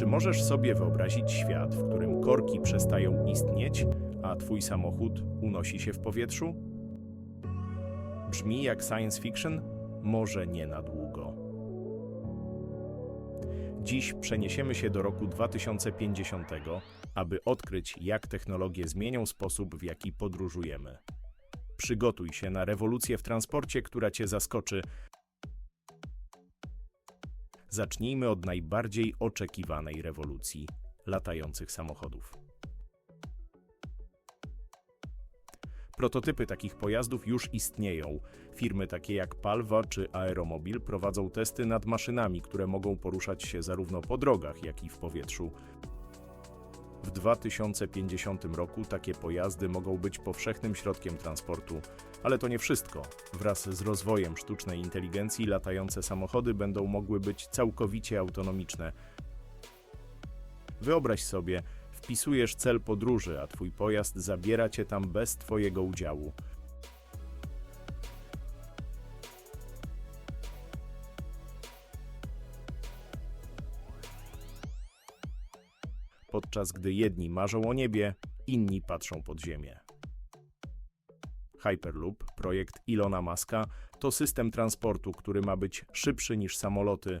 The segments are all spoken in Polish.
Czy możesz sobie wyobrazić świat, w którym korki przestają istnieć, a twój samochód unosi się w powietrzu? Brzmi jak science fiction? Może nie na długo. Dziś przeniesiemy się do roku 2050, aby odkryć, jak technologie zmienią sposób, w jaki podróżujemy. Przygotuj się na rewolucję w transporcie, która cię zaskoczy. Zacznijmy od najbardziej oczekiwanej rewolucji latających samochodów. Prototypy takich pojazdów już istnieją. Firmy takie jak Palwa czy Aeromobil prowadzą testy nad maszynami, które mogą poruszać się zarówno po drogach, jak i w powietrzu. W 2050 roku takie pojazdy mogą być powszechnym środkiem transportu, ale to nie wszystko. Wraz z rozwojem sztucznej inteligencji latające samochody będą mogły być całkowicie autonomiczne. Wyobraź sobie, wpisujesz cel podróży, a twój pojazd zabiera cię tam bez twojego udziału. Podczas gdy jedni marzą o niebie, inni patrzą pod ziemię. Hyperloop, projekt Ilona Maska, to system transportu, który ma być szybszy niż samoloty.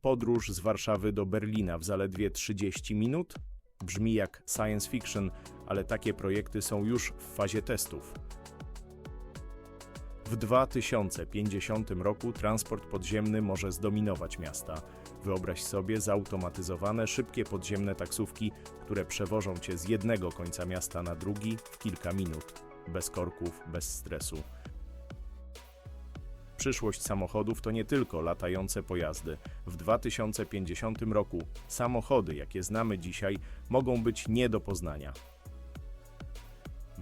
Podróż z Warszawy do Berlina w zaledwie 30 minut? Brzmi jak science fiction, ale takie projekty są już w fazie testów. W 2050 roku transport podziemny może zdominować miasta. Wyobraź sobie zautomatyzowane, szybkie podziemne taksówki, które przewożą cię z jednego końca miasta na drugi w kilka minut, bez korków, bez stresu. Przyszłość samochodów to nie tylko latające pojazdy. W 2050 roku samochody, jakie znamy dzisiaj, mogą być nie do poznania.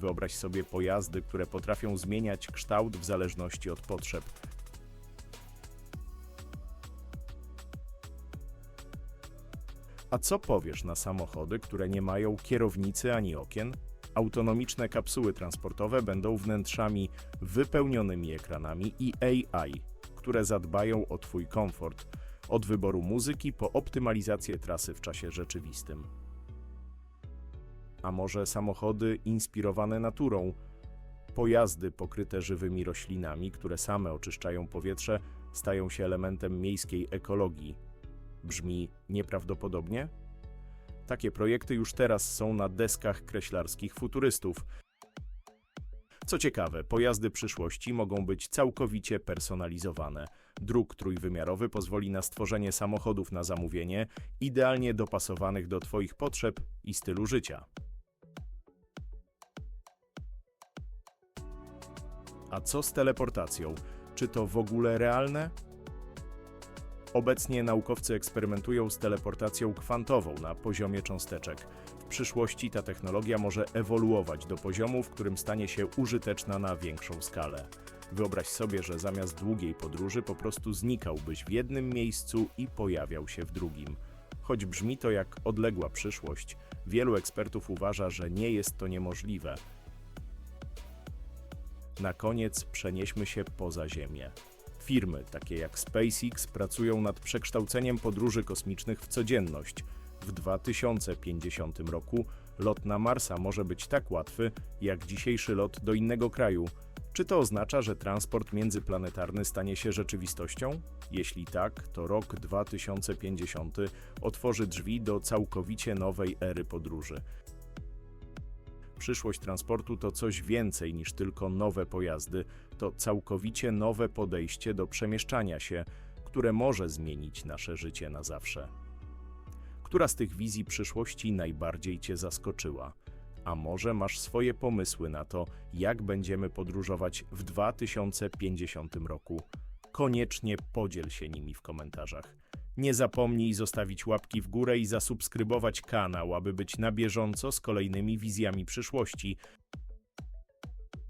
Wyobraź sobie pojazdy, które potrafią zmieniać kształt w zależności od potrzeb. A co powiesz na samochody, które nie mają kierownicy ani okien? Autonomiczne kapsuły transportowe będą wnętrzami wypełnionymi ekranami i AI, które zadbają o Twój komfort, od wyboru muzyki po optymalizację trasy w czasie rzeczywistym. A może samochody inspirowane naturą? Pojazdy pokryte żywymi roślinami, które same oczyszczają powietrze, stają się elementem miejskiej ekologii. Brzmi nieprawdopodobnie? Takie projekty już teraz są na deskach kreślarskich futurystów. Co ciekawe, pojazdy przyszłości mogą być całkowicie personalizowane. Druk trójwymiarowy pozwoli na stworzenie samochodów na zamówienie, idealnie dopasowanych do Twoich potrzeb i stylu życia. A co z teleportacją? Czy to w ogóle realne? Obecnie naukowcy eksperymentują z teleportacją kwantową na poziomie cząsteczek. W przyszłości ta technologia może ewoluować do poziomu, w którym stanie się użyteczna na większą skalę. Wyobraź sobie, że zamiast długiej podróży po prostu znikałbyś w jednym miejscu i pojawiał się w drugim. Choć brzmi to jak odległa przyszłość, wielu ekspertów uważa, że nie jest to niemożliwe. Na koniec przenieśmy się poza Ziemię. Firmy takie jak SpaceX pracują nad przekształceniem podróży kosmicznych w codzienność. W 2050 roku lot na Marsa może być tak łatwy jak dzisiejszy lot do innego kraju. Czy to oznacza, że transport międzyplanetarny stanie się rzeczywistością? Jeśli tak, to rok 2050 otworzy drzwi do całkowicie nowej ery podróży. Przyszłość transportu to coś więcej niż tylko nowe pojazdy, to całkowicie nowe podejście do przemieszczania się, które może zmienić nasze życie na zawsze. Która z tych wizji przyszłości najbardziej Cię zaskoczyła? A może masz swoje pomysły na to, jak będziemy podróżować w 2050 roku? Koniecznie podziel się nimi w komentarzach. Nie zapomnij zostawić łapki w górę i zasubskrybować kanał, aby być na bieżąco z kolejnymi wizjami przyszłości.